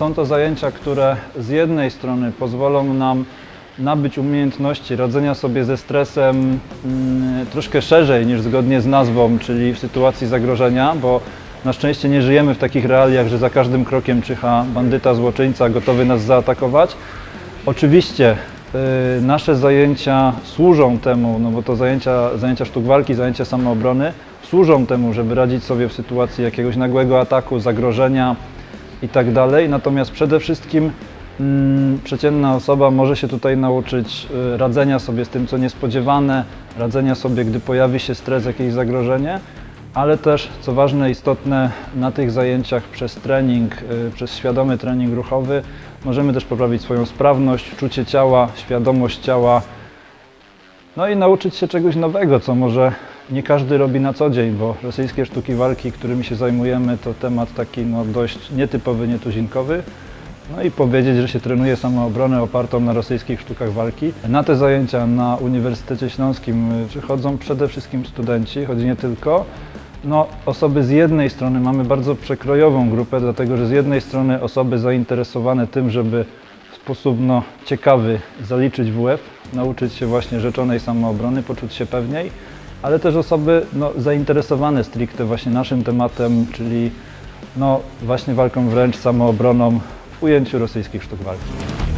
Są to zajęcia, które z jednej strony pozwolą nam nabyć umiejętności radzenia sobie ze stresem mm, troszkę szerzej niż zgodnie z nazwą, czyli w sytuacji zagrożenia, bo na szczęście nie żyjemy w takich realiach, że za każdym krokiem czyha bandyta, złoczyńca gotowy nas zaatakować. Oczywiście y, nasze zajęcia służą temu, no bo to zajęcia, zajęcia sztuk walki, zajęcia samoobrony, służą temu, żeby radzić sobie w sytuacji jakiegoś nagłego ataku, zagrożenia i tak dalej. Natomiast przede wszystkim mm, przeciętna osoba może się tutaj nauczyć y, radzenia sobie z tym, co niespodziewane, radzenia sobie, gdy pojawi się stres, jakieś zagrożenie, ale też, co ważne, istotne, na tych zajęciach przez trening, y, przez świadomy trening ruchowy możemy też poprawić swoją sprawność, czucie ciała, świadomość ciała, no i nauczyć się czegoś nowego, co może nie każdy robi na co dzień, bo rosyjskie sztuki walki, którymi się zajmujemy, to temat taki no, dość nietypowy, nietuzinkowy. No i powiedzieć, że się trenuje samoobronę opartą na rosyjskich sztukach walki. Na te zajęcia na Uniwersytecie Śląskim y, przychodzą przede wszystkim studenci, choć nie tylko. No, osoby z jednej strony mamy bardzo przekrojową grupę, dlatego że z jednej strony osoby zainteresowane tym, żeby sposób no, ciekawy zaliczyć WF, nauczyć się właśnie rzeczonej samoobrony, poczuć się pewniej, ale też osoby no, zainteresowane stricte właśnie naszym tematem, czyli no, właśnie walką wręcz, samoobroną w ujęciu rosyjskich sztuk walki.